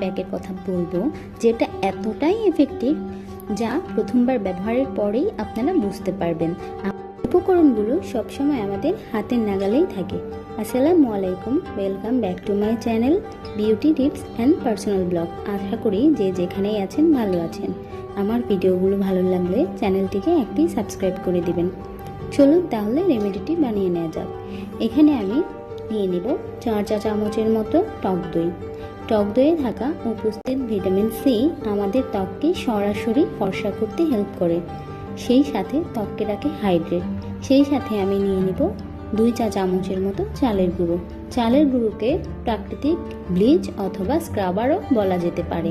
প্যাকের কথা বলব, যেটা এতটাই এফেক্টিভ যা প্রথমবার ব্যবহারের পরেই আপনারা বুঝতে পারবেন। উপকরণগুলো সবসময় আমাদের হাতের নাগালেই থাকে। আসসালামু আলাইকুম welcome back to my channel beauty tips and personal blog আশা করি যে যেখানেই আছেন ভালো আছেন। আমার ভিডিওগুলো ভালো লাগলে চ্যানেলটিকে একটি সাবস্ক্রাইব করে দিবেন। চলুন তাহলে রেমেডিটি বানিয়ে নেওয়া যাক। এখানে আমি নিয়ে নেব চার চা চামচের মতো টক দই। টক দইয়ে থাকা উপস্থিত ভিটামিন সি আমাদের ত্বককে সরাসরি ফর্সা করতে হেল্প করে। সেই সাথে ত্বককে রাখে হাইড্রেট সেই সাথে আমি নিয়ে নেব দুই চা চামচের মতো চালের গুঁড়ো। চালের গুঁড়োকে প্রাকৃতিক ব্লিচ অথবা স্ক্রাবারও বলা যেতে পারে।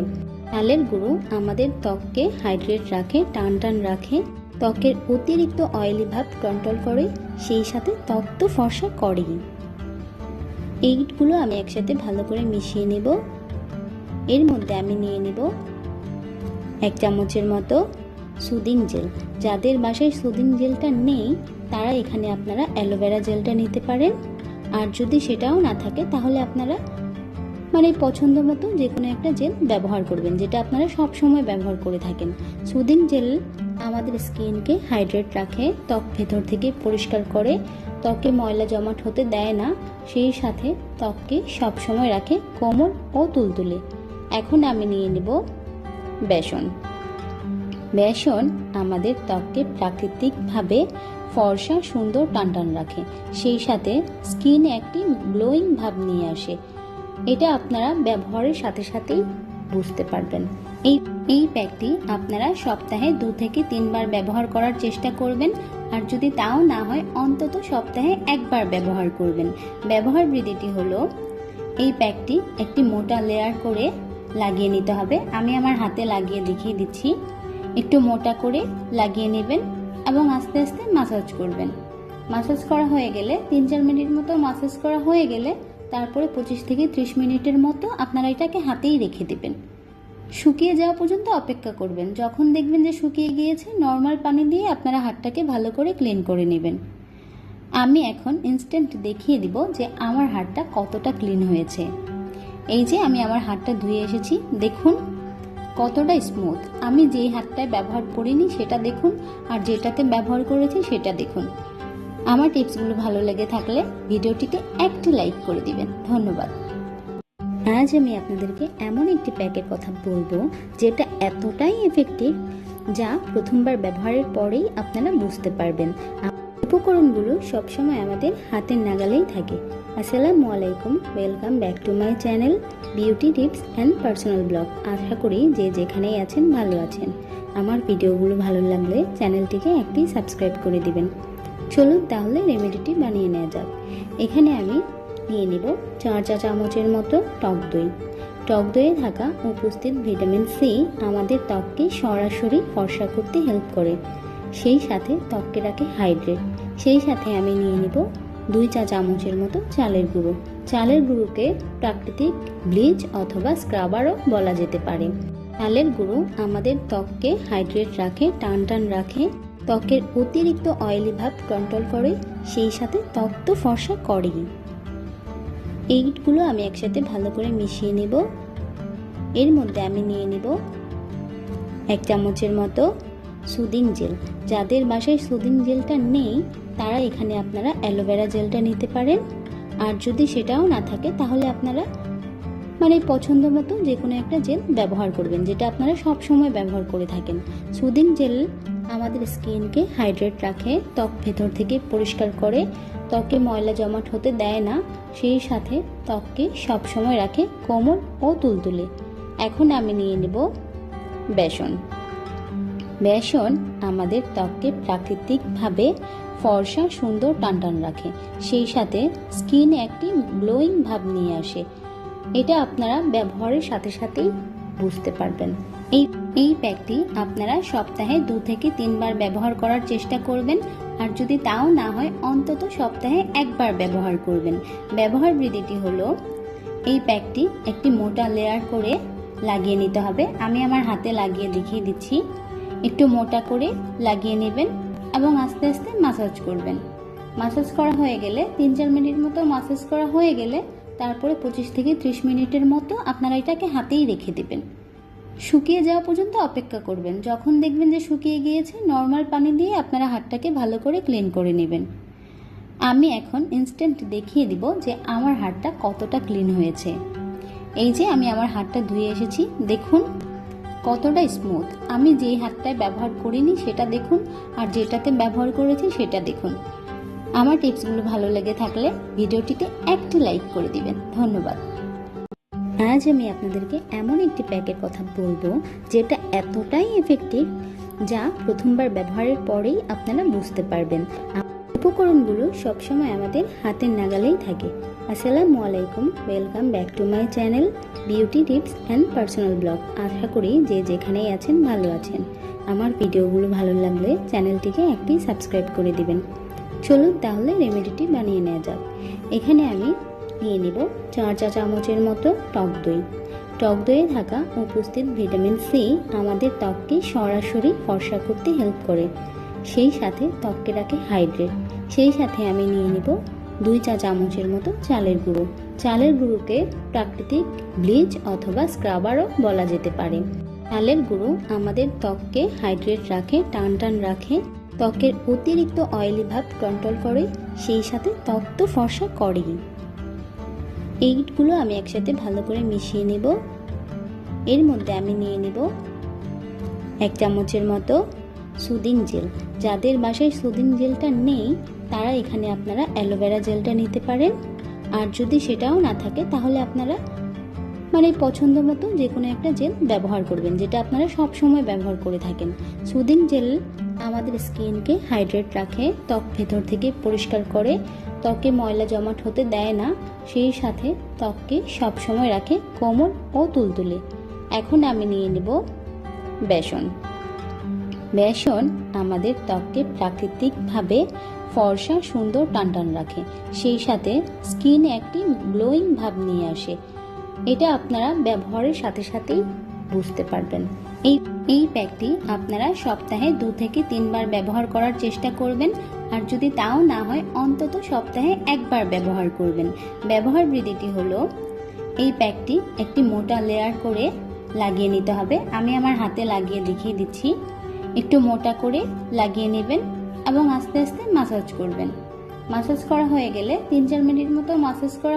চালের গুঁড়ো আমাদের ত্বককে হাইড্রেট রাখে, টান টান রাখে, ত্বকের অতিরিক্ত অয়েলি ভাব কন্ট্রোল করে, সেই সাথে ত্বক তো ফর্সা করেই। এইগুলো আমি একসাথে ভালো করে মিশিয়ে নেব। এর মধ্যে আমি নিয়ে নেব এক চামচের মতো সুদিং জেল। যাদের বাসায় সুদিং জেলটা নেই, তারা এখানে আপনারা অ্যালোভেরা জেলটা নিতে পারেন। আর যদি সেটাও না থাকে, তাহলে আপনারা মানে পছন্দ মতো যে কোনো একটা জেল ব্যবহার করবেন, যেটা আপনারা সব সময় ব্যবহার করে থাকেন। সুদিং জেল আমাদের স্কিনকে হাইড্রেট রাখে, ত্বক ভেতর থেকে পরিষ্কার করে, ত্বকে ময়লা জমাট হতে দেয় না, সেই সাথে ত্বককে সবসময় রাখে কোমল ও তুলতুলে। এখন আমি নিয়ে নেব বেসন। বেসন আমাদের ত্বককে প্রাকৃতিকভাবে ফর্সা, সুন্দর, টানটান রাখে। সেই সাথে স্কিনে একটি গ্লোয়িং ভাব নিয়ে আসে। এটা আপনারা ব্যবহারের সাথে সাথেই বুঝতে পারবেন। এই এই প্যাকটি আপনারা সপ্তাহে দু থেকে তিনবার ব্যবহার করার চেষ্টা করবেন। আর যদি তাও না হয়, অন্তত সপ্তাহে একবার ব্যবহার করবেন। ব্যবহার বিধিটি হলো, এই প্যাকটি একটি মোটা লেয়ার করে লাগিয়ে নিতে হবে। আমি আমার হাতে লাগিয়ে দেখিয়ে দিচ্ছি। একটু মোটা করে লাগিয়ে নেবেন এবং আস্তে আস্তে মাসাজ করবেন। মাসাজ করা হয়ে গেলে তিন চার মিনিট মতো মাসাজ করা হয়ে গেলে, তারপরে পঁচিশ থেকে ত্রিশ মিনিটের মতো আপনারা এটাকে হাতেই রেখে দেবেন। শুকিয়ে যাওয়া পর্যন্ত অপেক্ষা করবেন। যখন দেখবেন যে শুকিয়ে গিয়েছে নর্মাল পানি দিয়ে আপনারা হাতটাকে ভালো করে ক্লিন করে নেবেন। আমি এখন ইনস্ট্যান্ট দেখিয়ে দিব যে আমার হাতটা কতটা ক্লিন হয়েছে। এই যে আমি আমার হাতটা ধুয়ে এসেছি, দেখুন কতটা স্মুথ আমি যেই হাতটায় ব্যবহার করিনি, সেটা দেখুন, আর যেটাতে ব্যবহার করেছি, সেটা দেখুন। আমার টিপসগুলো ভালো লেগে থাকলে ভিডিওটিতে একটি লাইক করে দিবেন। ধন্যবাদ। আজ আমি আপনাদেরকে এমন একটি প্যাকের কথা বলব যেটা এতটাই এফেক্টিভ যা প্রথমবার ব্যবহারের পরেই আপনারা বুঝতে পারবেন। উপকরণগুলো সবসময় আমাদের হাতের নাগালেই থাকে। আসসালামু আলাইকুম welcome back to my channel beauty tips and personal blog আশা করি যে যেখানেই আছেন ভালো আছেন। আমার ভিডিওগুলো ভালো লাগলে চ্যানেলটিকে একটি সাবস্ক্রাইব করে দিবেন। চলুন তাহলে রেমেডিটি বানিয়ে নেওয়া যাক। এখানে আমি নিয়ে নেব চার চা চামচের মতো টক দই। টক দইয়ে থাকা উপস্থিত ভিটামিন সি আমাদের ত্বককে সরাসরি ফর্সা করতে হেল্প করে। সেই সাথে ত্বককে রাখে হাইড্রেট সেই সাথে আমি নিয়ে নেব দুই চা চামচের মতো চালের গুঁড়ো। চালের গুঁড়োকে প্রাকৃতিক ব্লিচ অথবা স্ক্রাবারও বলা যেতে পারে। চালের গুঁড়ো আমাদের ত্বককে হাইড্রেট রাখে, টান টান রাখে, ত্বকের অতিরিক্ত অয়েলি ভাব কন্ট্রোল করে, সেই সাথে ত্বক তো ফর্সা করেই। এইগুলো আমি একসাথে ভালো করে মিশিয়ে নেব। এর মধ্যে আমি নিয়ে নেব এক চামচের মতো সুদিং জেল। যাদের বাসায় সুদিং জেলটা নেই, তারা এখানে আপনারা অ্যালোভেরা জেলটা নিতে পারেন। আর যদি সেটাও না থাকে, তাহলে আপনারা মানে পছন্দ মতো যে কোনো একটা জেল ব্যবহার করবেন, যেটা আপনারা সব সময় ব্যবহার করে থাকেন। সুদিং জেল আমাদের স্কিনকে হাইড্রেট রাখে, ত্বক ভেতর থেকে পরিষ্কার করে ত্বকে ময়লা জমাট হতে দেয় না, সেই সাথে ত্বককে সবসময় রাখে কোমল ও তুলতুলে। এখন আমি নিয়ে নেব বেসন। বেসন আমাদের ত্বককে প্রাকৃতিকভাবে ফর্সা, সুন্দর, টানটান রাখে। সেই সাথে স্কিনে একটি গ্লোয়িং ভাব নিয়ে আসে। এটা আপনারা ব্যবহারের সাথে সাথেই বুঝতে পারবেন। এই এই প্যাকটি আপনারা সপ্তাহে দু থেকে তিনবার ব্যবহার করার চেষ্টা করবেন। আর যদি তাও না হয়, অন্তত সপ্তাহে একবার ব্যবহার করবেন। ব্যবহার বিধিটি হলো, এই প্যাকটি একটি মোটা লেয়ার করে লাগিয়ে নিতে হবে। আমি আমার হাতে লাগিয়ে দেখিয়ে দিচ্ছি। একটু মোটা করে লাগিয়ে নেবেন এবং আস্তে আস্তে মাসাজ করবেন। মাসাজ করা হয়ে গেলে তিন চার মিনিট মতো মাসাজ করা হয়ে গেলে, তারপরে পঁচিশ থেকে ত্রিশ মিনিটের মতো আপনারা এটাকে হাতেই রেখে দেবেন। শুকিয়ে যাওয়া পর্যন্ত অপেক্ষা করবেন। যখন দেখবেন যে শুকিয়ে গিয়েছে নর্মাল পানি দিয়ে আপনারা হাতটাকে ভালো করে ক্লিন করে নেবেন। আমি এখন ইনস্ট্যান্ট দেখিয়ে দিব যে আমার হাতটা কতটা ক্লিন হয়েছে। এই যে আমি আমার হাতটা ধুয়ে এসেছি, দেখুন কতটা স্মুথ আমি যেই হাতটায় ব্যবহার করিনি, সেটা দেখুন, আর যেটাতে ব্যবহার করেছি, সেটা দেখুন। আমার টিপসগুলো ভালো লেগে থাকলে ভিডিওটিতে একটি লাইক করে দিবেন। ধন্যবাদ। আজ আমি আপনাদেরকে এমন একটি প্যাকের কথা বলব যেটা এতটাই এফেক্টিভ যা প্রথমবার ব্যবহারের পরেই আপনারা বুঝতে পারবেন। উপকরণগুলো সবসময় আমাদের হাতের নাগালেই থাকে। আসসালামু আলাইকুম welcome back to my channel beauty tips and personal blog আশা করি যে যেখানেই আছেন ভালো আছেন। আমার ভিডিওগুলো ভালো লাগলে চ্যানেলটিকে একটি সাবস্ক্রাইব করে দিবেন। চলুন তাহলে রেমেডিটি বানিয়ে নেওয়া যাক। এখানে আমি নিয়ে নেব চার চা চামচের মতো টক দই। টক দইয়ে থাকা উপস্থিত ভিটামিন সি আমাদের ত্বককে সরাসরি ফর্সা করতে হেল্প করে। সেই সাথে ত্বককে রাখে হাইড্রেট সেই সাথে আমি নিয়ে নেব দুই চা চামচের মতো চালের গুঁড়ো। চালের গুঁড়োকে প্রাকৃতিক ব্লিচ অথবা স্ক্রাবারও বলা যেতে পারে। চালের গুঁড়ো আমাদের ত্বককে হাইড্রেট রাখে, টান টান রাখে, ত্বকের অতিরিক্ত অয়েলি ভাব কন্ট্রোল করে, সেই সাথে ত্বক তো ফর্সা করেই। এইগুলো আমি একসাথে ভালো করে মিশিয়ে নেব। এর মধ্যে আমি নিয়ে নেব এক চামচের মতো সুদিং জেল। যাদের বাসায় সুদিং জেলটা নেই, তারা এখানে আপনারা অ্যালোভেরা জেলটা নিতে পারেন। আর যদি সেটাও না থাকে, তাহলে আপনারা মানে পছন্দ মতো যে কোনো একটা জেল ব্যবহার করবেন, যেটা আপনারা সব সময় ব্যবহার করে থাকেন। সুদিং জেল আমাদের স্কিনকে হাইড্রেট রাখে, ত্বক ভেতর থেকে পরিষ্কার করে, ত্বকে ময়লা জমাট হতে দেয় না, সেই সাথে ত্বককে সবসময় রাখে কোমল ও তুলতুলে। এখন আমি নিয়ে নেব বেসন। বেসন আমাদের ত্বককে প্রাকৃতিকভাবে ফর্সা, সুন্দর, টানটান রাখে। সেই সাথে স্কিনে একটি গ্লোয়িং ভাব নিয়ে আসে। এটা আপনারা ব্যবহারের সাথে সাথেই বুঝতে পারবেন। এই এই প্যাকটি আপনারা সপ্তাহে দু থেকে তিনবার ব্যবহার করার চেষ্টা করবেন। আর যদি তাও না হয়, অন্তত সপ্তাহে একবার ব্যবহার করবেন। ব্যবহার বিধিটি হলো, এই প্যাকটি একটি মোটা লেয়ার করে লাগিয়ে নিতে হবে। আমি আমার হাতে লাগিয়ে দেখিয়ে দিচ্ছি। একটু মোটা করে লাগিয়ে নেবেন এবং আস্তে আস্তে মাসাজ করবেন। মাসাজ করা হয়ে গেলে তিন চার মিনিট মতো মাসাজ করা